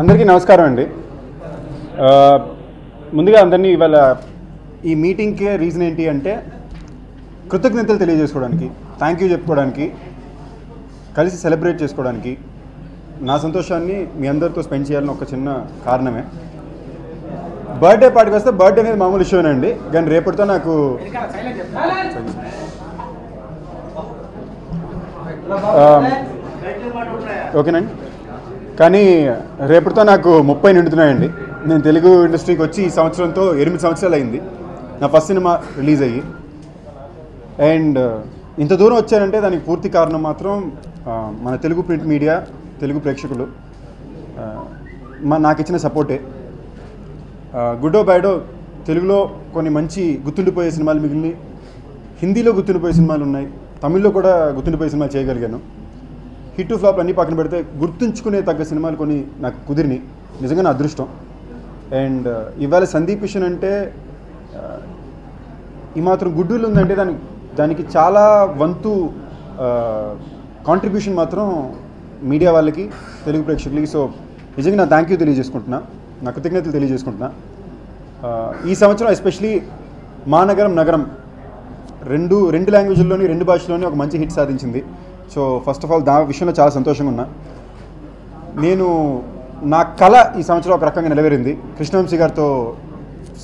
అందరికీ నమస్కారం అండి. ముందుగా అందరినీ ఇవాళ ఈ మీటింగ్కి రీజన్ ఏంటి అంటే కృతజ్ఞతలు తెలియజేసుకోవడానికి థ్యాంక్ యూ చెప్పుకోవడానికి కలిసి సెలబ్రేట్ చేసుకోవడానికి నా సంతోషాన్ని మీ అందరితో స్పెండ్ చేయాలని ఒక చిన్న కారణమే. బర్త్డే పార్టీకి వస్తే బర్త్డే అనేది మామూలు విషయమేనండి. కానీ రేపటితో నాకు ఓకేనండి? కానీ రేపటితో నాకు ముప్పై నిండుతున్నాయండి నేను తెలుగు ఇండస్ట్రీకి వచ్చి ఈ సంవత్సరంతో ఎనిమిది సంవత్సరాలు అయింది. నా ఫస్ట్ సినిమా రిలీజ్ అయ్యి. అండ్ ఇంత దూరం వచ్చానంటే దానికి పూర్తి కారణం మాత్రం మన తెలుగు ప్రింట్ మీడియా తెలుగు ప్రేక్షకులు. మా నాకు ఇచ్చిన సపోర్టే గుడ్డో బ్యాడో తెలుగులో కొన్ని మంచి గుర్తుండిపోయే సినిమాలు మిగిలినవి. హిందీలో గుర్తుండిపోయే సినిమాలు ఉన్నాయి. తమిళ్ళో కూడా గుర్తుండిపోయే సినిమాలు చేయగలిగాను. హిట్ ఫ్లాప్ అన్నీ పక్కన పెడితే గుర్తుంచుకునే తగ్గ సినిమాలు కొన్ని నాకు కుదిరినాయి. నిజంగా నా అదృష్టం. అండ్ ఇవాళ సందీప్ కిషన్ అంటే ఈ మాత్రం గుడ్డూలు ఉందంటే దానికి దానికి చాలా వంతు కాంట్రిబ్యూషన్ మాత్రం మీడియా వాళ్ళకి తెలుగు ప్రేక్షకులకి. సో నిజంగా నా థ్యాంక్ యూ తెలియజేసుకుంటున్నా. నా కృతజ్ఞతలు తెలియజేసుకుంటున్నా. ఈ సంవత్సరం ఎస్పెషలీ మా నగరం నగరం రెండు రెండు లాంగ్వేజ్లోని రెండు భాషల్లోని ఒక మంచి హిట్ సాధించింది. So first of all the విషయంలో చాలా సంతోషంగా ఉన్నా నేను నా కళ ఈ సంవత్సరం ఒక రకంగా నెరవేరింది కృష్ణవంశీ గారితో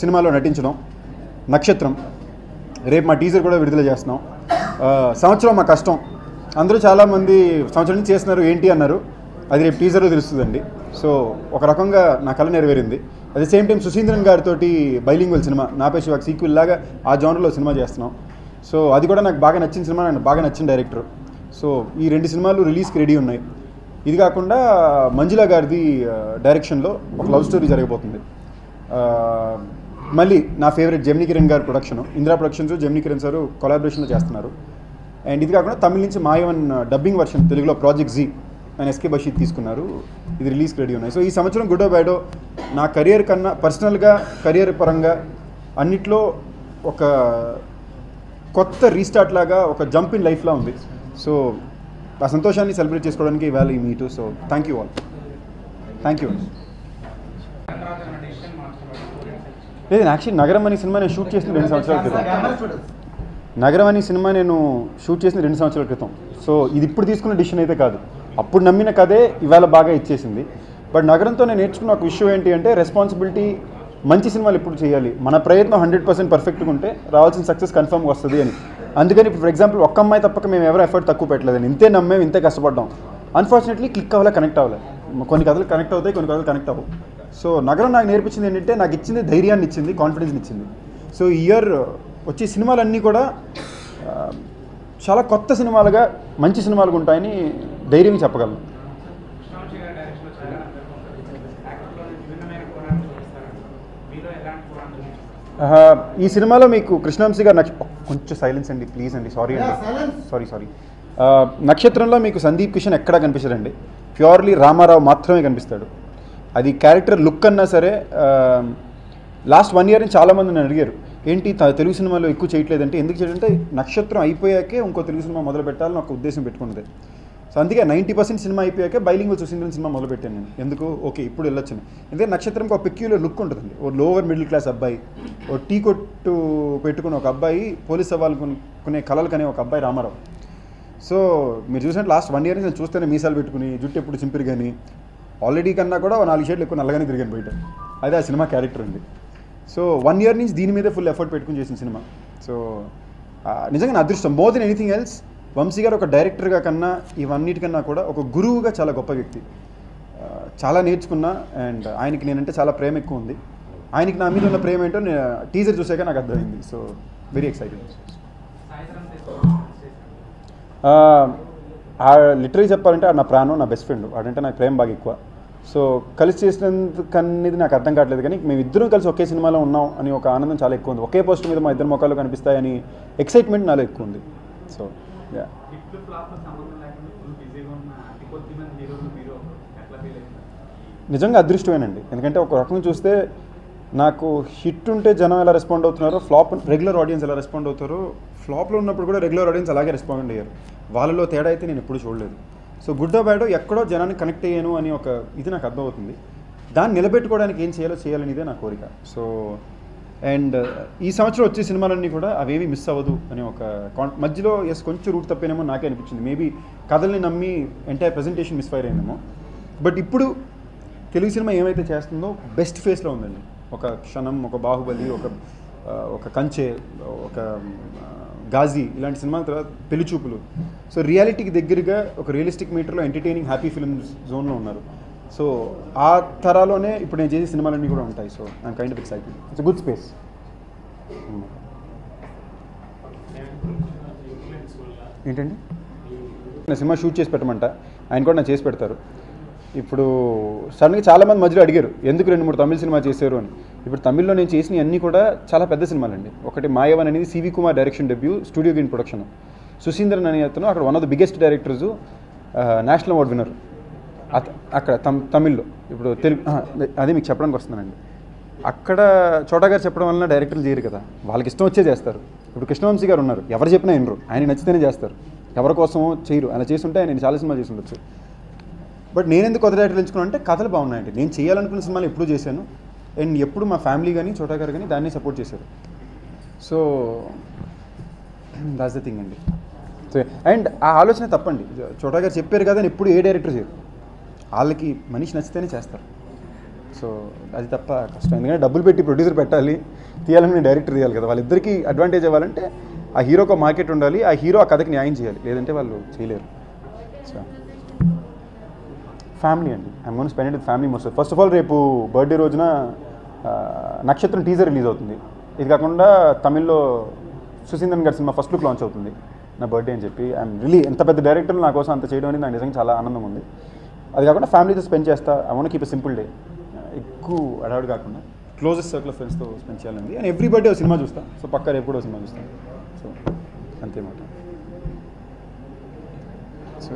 సినిమాలో నటించడం నక్షత్రం రేపు మా టీజర్ కూడా విడుదల చేస్తున్నాం. సంవత్సరం మా కష్టం. అందరూ చాలామంది సంవత్సరం నుంచి చేస్తున్నారు ఏంటి అన్నారు. అది రేపు టీజర్లో తెలుస్తుందండి. సో ఒక రకంగా నా కళ నెరవేరింది. అట్ సేమ్ టైం సుశీంద్రన్ గారితో బైలింగ్వల్ సినిమా నా పేషి ఒక సీక్వెల్ లాగా ఆ జానర్లో సినిమా చేస్తున్నాం. సో అది కూడా నాకు బాగా నచ్చిన సినిమా నాకు బాగా నచ్చిన డైరెక్టర్ సో ఈ రెండు సినిమాలు రిలీజ్కి రెడీ ఉన్నాయి. ఇది కాకుండా మంజుల గారిది డైరెక్షన్లో ఒక లవ్ స్టోరీ జరగబోతుంది. మళ్ళీ నా ఫేవరెట్ జెమిని కిరణ్ గారి production Indira productions Gemini Kiran sir కొలాబరేషన్లో చేస్తున్నారు. అండ్ ఇది కాకుండా తమిళ నుంచి మాయవన్ డబ్బింగ్ వర్షన్ తెలుగులో ప్రాజెక్ట్ జీ ఆయన ఎస్కే బషీద్ తీసుకున్నారు. ఇది రిలీజ్కి రెడీ ఉన్నాయి. సో ఈ సంవత్సరం గుడో బ్యాడో నా కెరియర్ కన్నా పర్సనల్గా కెరియర్ పరంగా అన్నిట్లో ఒక కొత్త రీస్టార్ట్ లాగా ఒక జంప్ ఇన్ లైఫ్లా ఉంది. సో ఆ సంతోషాన్ని సెలబ్రేట్ చేసుకోవడానికి ఇవాళ ఈ meet so thank you all thank you లేదు యాక్చువల్లీ నగరం అనే సినిమా నేను షూట్ చేసిన రెండు సంవత్సరాల క్రితం. నగరం అనే సినిమా నేను షూట్ చేసిన రెండు సంవత్సరాల క్రితం. సో ఇది ఇప్పుడు తీసుకున్న డిసిషన్ అయితే కాదు. అప్పుడు నమ్మిన కథే ఇవాళ బాగా ఇచ్చేసింది. బట్ నగరంతో నేను నేర్చుకున్న ఒక విషయం ఏంటి అంటే రెస్పాన్సిబిలిటీ మంచి సినిమాలు ఎప్పుడు చేయాలి? మన ప్రయత్నం హండ్రెడ్ పర్సెంట్ పర్ఫెక్ట్గా ఉంటే రావాల్సిన సక్సెస్ కన్ఫర్మ్గా వస్తుంది అని. అందుకని ఇప్పుడు ఫర్ ఎగ్జాంపుల్ ఒక్క అమ్మాయి తప్పక మేము ఎవరు ఎఫర్ట్ తక్కువ పెట్టలేదని ఇంతే నమ్మేం ఇంతే కష్టపడ్డాం. అన్ఫార్చునేట్లీ క్లిక్ అవ్వాలి కనెక్ట్ అవ్వాలి? కొన్ని కథలు కనెక్ట్ అవుతాయి కొన్ని కథలు కనెక్ట్ అవ్వవు. సో నగరం నాకు నేర్పించింది ఏంటంటే నాకు ఇచ్చింది ధైర్యాన్ని ఇచ్చింది కాన్ఫిడెన్స్ ఇచ్చింది. సో ఈ ఇయర్ uh, వచ్చే సినిమాలన్నీ కూడా uh, చాలా కొత్త సినిమాలుగా మంచి సినిమాలుగా ఉంటాయని ధైర్యం చెప్పగలను. ఈ సినిమాలో మీకు కృష్ణవంశీ గారు నక్ష కొంచెం సైలెన్స్ అండి ప్లీజ్ అండి. సారీ అండి. సారీ సారీ నక్షత్రంలో మీకు సందీప్ కిషన్ ఎక్కడా కనిపించడండి? ప్యూర్లీ రామారావు మాత్రమే కనిపిస్తాడు. అది క్యారెక్టర్ లుక్ అన్నా సరే లాస్ట్ వన్ ఇయర్ నుంచి చాలామంది నన్ను అడిగారు. ఏంటి తెలుగు సినిమాలో ఎక్కువ చేయట్లేదంటే ఎందుకు చేయడంటే నక్షత్రం అయిపోయాకే ఇంకో తెలుగు సినిమా మొదలు పెట్టాలని ఒక ఉద్దేశం పెట్టుకున్నది. సో అందుకే నైంటీ పర్సెంట్ సినిమా అయిపోయాక బైలింగ్ చూసిన సినిమా మొదలుపెట్టాను నేను. ఎందుకు? ఓకే ఇప్పుడు వెళ్ళొచ్చు ఎందుకంటే నక్షత్రం ఒక పెక్యులర్ లుక్ ఉంటుందండి. ఓ లోవర్ మిడిల్ క్లాస్ అబ్బాయి ఓ టీ కొట్టు పెట్టుకుని ఒక అబ్బాయి పోలీస్ అవ్వాలనుకునే కలలు కనే ఒక అబ్బాయి రామారావు. సో మీరు చూసినట్టు లాస్ట్ వన్ ఇయర్ నుంచి నేను చూస్తేనే మీసాలు పెట్టుకుని జుట్టు ఎప్పుడు చింపిరి కానీ ఆల్రెడీ కన్నా కూడా నాలుగు షేడ్లు ఎక్కువ నల్లగానే తిరిగాను బయట. అదే ఆ సినిమా క్యారెక్టర్ అండి. సో వన్ ఇయర్ నుంచి దీని మీదే ఫుల్ ఎఫర్ట్ పెట్టుకుని చేసిన సినిమా సో నిజంగా నా అదృష్టం. More than anything else Vamsi గారు ఒక డైరెక్టర్గా కన్నా ఇవన్నిటికన్నా కూడా ఒక గురువుగా చాలా గొప్ప వ్యక్తి. చాలా నేర్చుకున్నా అండ్ ఆయనకి నేనంటే చాలా ప్రేమ ఎక్కువ ఉంది. ఆయనకి నా మీద ఉన్న ప్రేమ ఏంటో నేను టీజర్ చూసాక నాకు అర్థమైంది. సో వెరీ ఎక్సైటెడ్ లిటరీ చెప్పాలంటే నా ప్రాణం నా బెస్ట్ ఫ్రెండ్ వాడంటే నాకు ప్రేమ బాగా ఎక్కువ. సో కలిసి చేసినందుకు అనేది నాకు అర్థం కావట్లేదు కానీ మేము ఇద్దరం కలిసి ఒకే సినిమాలో ఉన్నాం అని ఒక ఆనందం చాలా ఎక్కువ ఉంది. ఒకే పోస్ట్ మీద మా ఇద్దరు ముఖాలు కనిపిస్తాయని ఎక్సైట్మెంట్ నాలో ఎక్కువ ఉంది. సో నిజంగా అదృష్టమేనండి. ఎందుకంటే ఒక రకంగా చూస్తే నాకు హిట్ ఉంటే జనం ఎలా రెస్పాండ్ అవుతున్నారో ఫ్లాప్ రెగ్యులర్ ఆడియన్స్ ఎలా రెస్పాండ్ అవుతారో ఫ్లాప్లో ఉన్నప్పుడు కూడా రెగ్యులర్ ఆడియన్స్ అలాగే రెస్పాండ్ అయ్యారు. వాళ్ళలో తేడా అయితే నేను ఎప్పుడు చూడలేదు. సో గుడ్డో బ్యాడో ఎక్కడో జనాన్ని కనెక్ట్ అయ్యాను అని ఒక ఇది నాకు అర్థమవుతుంది. దాన్ని నిలబెట్టుకోవడానికి ఏం చేయాలో చేయాలనేదే నా కోరిక. సో అండ్ uh, ఈ సంవత్సరం వచ్చే సినిమాలన్నీ కూడా అవేవి మిస్ అవ్వదు అనే ఒక మధ్యలో ఎస్ కొంచెం రూట్ తప్పేనేమో నాకే అనిపించింది. మేబీ కథల్ని నమ్మి ఎంటైర్ ప్రజెంటేషన్ మిస్ ఫైర్ అయిందేమో. బట్ ఇప్పుడు తెలుగు సినిమా ఏమైతే చేస్తుందో బెస్ట్ ఫేస్లో ఉందండి. ఒక క్షణం ఒక బాహుబలి ఒక uh, ఒక కంచె ఒక um, uh, గాజీ ఇలాంటి సినిమాల తర్వాత పెళ్ళి చూపులు. సో రియాలిటీకి దగ్గరగా ఒక రియలిస్టిక్ మీటర్లో ఎంటర్టైనింగ్ హ్యాపీ ఫిల్మ్ జోన్లో ఉన్నారు. సో ఆ తరాలోనే ఇప్పుడు నేను చేసే సినిమాలన్నీ కూడా ఉంటాయి. So I'm kind of excited it's good space ఏంటండి? నా సినిమా షూట్ చేసి పెట్టమంట. ఆయన కూడా నా చేసి పెడతారు. ఇప్పుడు సడన్గా చాలామంది మధ్యలో అడిగారు ఎందుకు రెండు మూడు తమిళ సినిమా చేశారు? అని. ఇప్పుడు తమిళ్ళో నేను చేసిన అన్నీ కూడా చాలా పెద్ద సినిమాలండి. ఒకటి మాయవన్ అనేది CV Kumar direction debut studio green production. Suseenthiran అనే అతను అక్కడ one of the biggest directors national award winner అక్కడ తమ్ తమిళ్ళో. ఇప్పుడు తెలుగు అది అదే మీకు చెప్పడానికి వస్తున్నానండి. అక్కడ చోటా గారు చెప్పడం వలన డైరెక్టర్లు చేయరు కదా. వాళ్ళకి ఇష్టం వచ్చే చేస్తారు. ఇప్పుడు కృష్ణవంశీ గారు ఉన్నారు. ఎవరు చెప్పినా వినరు. ఆయన నచ్చితేనే చేస్తారు. ఎవరి కోసమో చేయరు. అలా చేస్తుంటే ఆయన చాలా సినిమాలు చేసి ఉండొచ్చు. బట్ నేను ఎందుకు కొత్త డైరెక్టర్ ఎంచుకున్నాను అంటే కథలు బాగున్నాయండి. నేను చేయాలనుకున్న సినిమాలు ఎప్పుడూ చేశాను. అండ్ ఎప్పుడు మా ఫ్యామిలీ కానీ చోటా గారు కానీ దాన్ని సపోర్ట్ చేశారు. సో దాట్స్ ద థింగ్ అండి. సో అండ్ ఆ ఆలోచన తప్పండి. చోటా గారు చెప్పారు కదా అని ఎప్పుడు ఏ డైరెక్టర్ చేయరు. వాళ్ళకి మనిషి నచ్చితేనే చేస్తారు. సో అది తప్ప కష్టం. ఎందుకంటే డబ్బులు పెట్టి ప్రొడ్యూసర్ పెట్టాలి తీయాలని డైరెక్టర్ తీయాలి కదా. వాళ్ళిద్దరికీ అడ్వాంటేజ్ అవ్వాలంటే ఆ హీరోకి ఒక మార్కెట్ ఉండాలి ఆ హీరో ఆ కథకి న్యాయం చేయాలి. లేదంటే వాళ్ళు చేయలేరు. సో ఫ్యామిలీ అండి. I'm gonna spend with family most first of all రేపు బర్త్డే రోజున నక్షత్రం టీజర్ రిలీజ్ అవుతుంది. ఇది కాకుండా తమిళ్ళో సుశీంద్రన్ గారి సినిమా ఫస్ట్ లుక్ లాంచ్ అవుతుంది. నా బర్త్డే అని చెప్పి. ఐఎమ్ రిలీ ఎంత పెద్ద డైరెక్టర్ నా కోసం అంత చేయడం అనేది నాకు నిజంగా చాలా ఆనందం ఉంది. అది కాకుండా ఫ్యామిలీతో స్పెండ్ చేస్తా. I want keep simple day ఎక్కువ అడవాడు కాకుండా క్లోజెస్ట్ సర్కిల్ ఆఫ్ ఫ్రెండ్స్తో స్పెండ్ చేయాలండి. అండ్ ఎవ్రీ బర్త్డే ఒక సినిమా చూస్తా. సో పక్క రేపు కూడా ఒక సినిమా చూస్తాను సో అంతేమాట సో